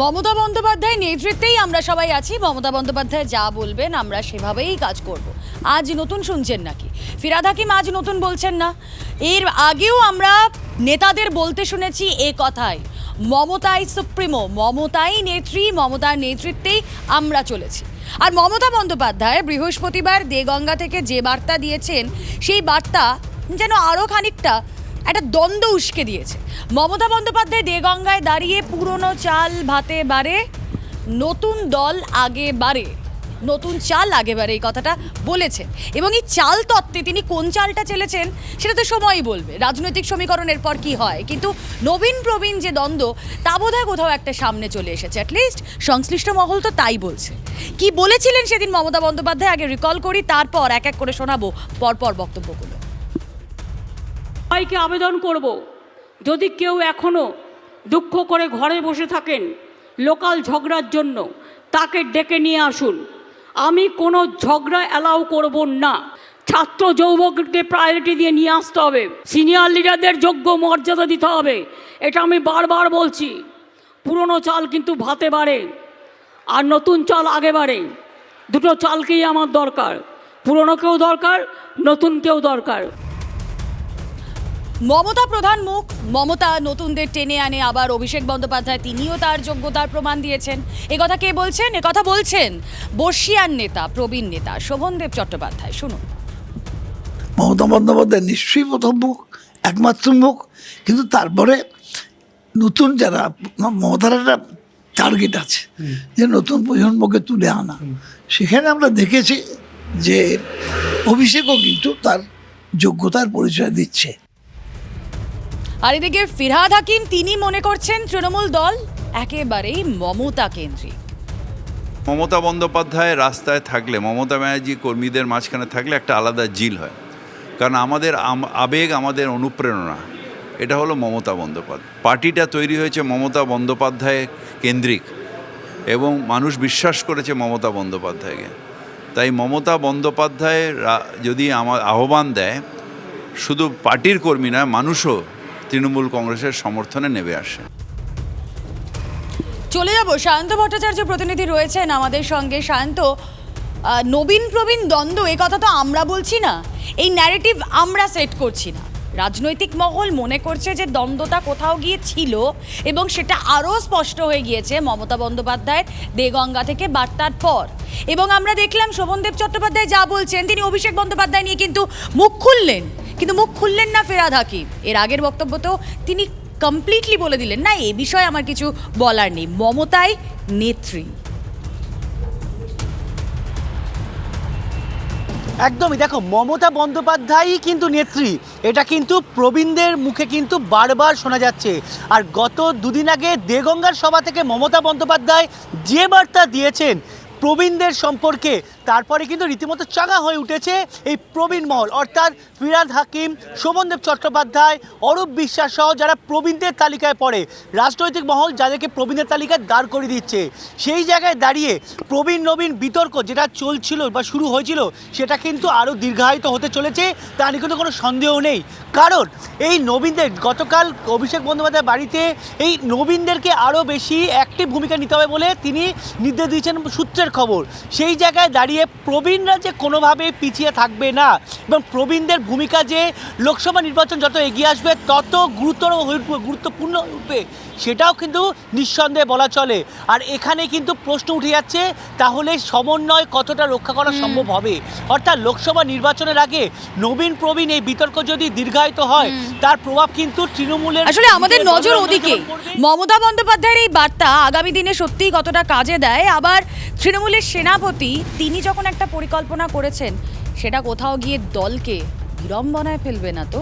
মমতা বন্দ্যোপাধ্যায় নেতৃত্বেই আমরা সবাই আছি। মমতা বন্দ্যোপাধ্যায় যা বলবেন, আমরা সেভাবেই কাজ করব। আজ নতুন শুনছেন নাকি? ফিরাদ হাকিম আজ নতুন বলছেন না? এর আগেও আমরা নেতাদের বলতে শুনেছি এ কথাই, মমতাই সুপ্রিমো, মমতাই নেত্রী, মমতার নেতৃত্বেই আমরা চলেছি। আর মমতা বন্দ্যোপাধ্যায় বৃহস্পতিবার দেগঙ্গা থেকে যে বার্তা দিয়েছেন, সেই বার্তা যেন আরও খানিকটা একটা দ্বন্দ্ব উস্কে দিয়েছে। মমতা বন্দ্যোপাধ্যায় দেগঙ্গায় দাঁড়িয়ে পুরনো চাল ভাতে বাড়ে, নতুন দল আগে বাড়ে, নতুন চাল আগে বাড়ে এই কথাটা বলেছেন। এবং এই চাল তত্ত্বে তিনি কোন চালটা চেলেছেন সেটা তো সময়ই বলবে। রাজনৈতিক সমীকরণের পর কি হয়? কিন্তু নবীন প্রবীণ যে দ্বন্দ্ব, তা বোধহয় কোথাও একটা সামনে চলে এসেছে। অ্যাটলিস্ট সংশ্লিষ্ট মহল তো তাই বলছে। কি বলেছিলেন সেদিন মমতা বন্দ্যোপাধ্যায়? আগে রিকল করি, তারপর এক এক করে শোনাবো, পরপর বক্তব্যগুলো সবাইকে আবেদন করব। যদি কেউ এখনও দুঃখ করে ঘরে বসে থাকেন লোকাল ঝগড়ার জন্য, তাকে ডেকে নিয়ে আসুন। আমি কোনো ঝগড়া অ্যালাউ করব না। ছাত্র যৌবককে প্রায়োরিটি দিয়ে নিয়ে আসতে হবে। সিনিয়র লিডারদের যোগ্য মর্যাদা দিতে হবে। এটা আমি বারবার বলছি। পুরনো চাল কিন্তু ভাতে বাড়ে, আর নতুন চাল আগে বাড়ে। দুটো চালকেই আমার দরকার। পুরনোকেও দরকার নতুনকেও দরকার। মমতা প্রধান মুখ। মমতা নতুনদের টেনে আনে আবার অভিষেক বন্দ্যোপাধ্যায়। তিনিও তার যোগ্যতার প্রমাণ দিয়েছেন। এ কথা কে বলছেন? এ কথা বলছেন বর্ষিয়ান নেতা প্রবীণ নেতা শোভনদেব চট্টোপাধ্যায়। শুনুন। মমতা বন্দ্যোপাধ্যায় নিশ্চয়ই প্রথম মুখ একমাত্র মুখ। কিন্তু তারপরে নতুন যারা মমতার একটা টার্গেট আছে যে নতুন প্রজন্মকে তুলে আনা। সেখানে আমরা দেখেছি যে অভিষেকও কিন্তু তার যোগ্যতার পরিচয় দিচ্ছে। আর এদিকে ফিরহাদ হাকিম, তিনি মনে করছেন তৃণমূল দল একেবারেই মমতা কেন্দ্রিক। মমতা বন্দ্যোপাধ্যায় রাস্তায় থাকলে, মমতা ব্যানার্জি কর্মীদের মাঝখানে থাকলে একটা আলাদা জিল হয়। কারণ আমাদের আবেগ আমাদের অনুপ্রেরণা। এটা হলো মমতা বন্দ্যোপাধ্যায়। পার্টিটা তৈরি হয়েছে মমতা বন্দ্যোপাধ্যায় কেন্দ্রিক এবং মানুষ বিশ্বাস করেছে মমতা বন্দ্যোপাধ্যায়কে। তাই মমতা বন্দ্যোপাধ্যায় যদি আমার আহ্বান দেয়, শুধু পার্টির কর্মী নয়, মানুষও তৃণমূল কংগ্রেসের সমর্থনে নেমে আসে। চলে যাব। সায়ন্ত ভট্টাচার্য প্রতিনিধি রয়েছেন আমাদের সঙ্গে। আহ, নবীন প্রবীণ দ্বন্দ্ব এ কথা তো আমরা বলছি না। এই ন্যারেটিভ আমরা সেট করছি না। রাজনৈতিক মহল মনে করছে যে দ্বন্দ্বটা কোথাও গিয়ে ছিল এবং সেটা আরও স্পষ্ট হয়ে গিয়েছে মমতা বন্দ্যোপাধ্যায়ের দেগঙ্গা থেকে বার্তার পর। এবং আমরা দেখলাম শোভনদেব চট্টোপাধ্যায় যা বলছেন তিনি অভিষেক বন্দ্যোপাধ্যায় নিয়ে কিন্তু মুখ খুললেন। কিন্তু মুখ খুললেন না ফেরাদ হাকিম। এর আগের বক্তব্যতেও তিনি কমপ্লিটলি বলে দিলেন, না, এ বিষয়ে আমার কিছু বলার নেই। মমতাই নেত্রী। একদমই, দেখো, মমতা বন্দ্যোপাধ্যায়ই কিন্তু নেত্রী। এটা কিন্তু প্রবীণদের মুখে কিন্তু বারবার শোনা যাচ্ছে। আর গত দুদিন আগে দেগঙ্গার সভা থেকে মমতা বন্দ্যোপাধ্যায় যে বার্তা দিয়েছেন প্রবীণদের সম্পর্কে তারপরে কিন্তু রীতিমতো চাঙা হয়ে উঠেছে এই প্রবীণ মহল। অর্থাৎ ফিরাদ হাকিম, শোভনদেব চট্টোপাধ্যায়, অরূপ বিশ্বাস সহ যারা প্রবীণদের তালিকায় পড়ে, রাজনৈতিক মহল যাদেরকে প্রবীণের তালিকায় দাঁড় করে দিচ্ছে। সেই জায়গায় দাঁড়িয়ে প্রবীণ, নবীন বিতর্ক যেটা চলছিল বা শুরু হয়েছিল, সেটা কিন্তু আরও দীর্ঘায়িত হতে চলেছে, তা নিয়ে কিন্তু কোনো সন্দেহ নেই। কারণ এই নবীনদের, গতকাল অভিষেক বন্দ্যোপাধ্যায় বাড়িতে এই নবীনদেরকে আরও বেশি অ্যাক্টিভ ভূমিকা নিতে হবে বলে তিনি নির্দেশ দিয়েছেন সূত্রের খবর। সেই জায়গায় দাঁড়িয়ে প্রবীণরা যে কোনোভাবে পিছিয়ে থাকবে না এবং প্রবীণদের ভূমিকা যে লোকসভা নির্বাচন যত এগিয়ে আসবে তত গুরুতর গুরুত্বপূর্ণ উঠবে সেটাও কিন্তু নিঃসন্দেহে বলা চলে। আর এখানে কিন্তু প্রশ্ন উঠে যাচ্ছে তাহলে সমন্বয় কতটা রক্ষা করা সম্ভব হবে? অর্থাৎ লোকসভা নির্বাচনের আগে নবীন প্রবীণ এই বিতর্ক যদি দীর্ঘায়িত হয় তার প্রভাব কিন্তু তৃণমূলের আসলে আমাদের নজর ওদিকে। মমতা বন্দ্যোপাধ্যায়ের এই বার্তা আগামী দিনে সত্যিই কতটা কাজে দেয়? আবার তৃণমূলের সেনাপতি তিনি যখন একটা পরিকল্পনা করেছেন সেটা কোথাও গিয়ে দলকে বিড়ম্বনায় ফেলবে না তো?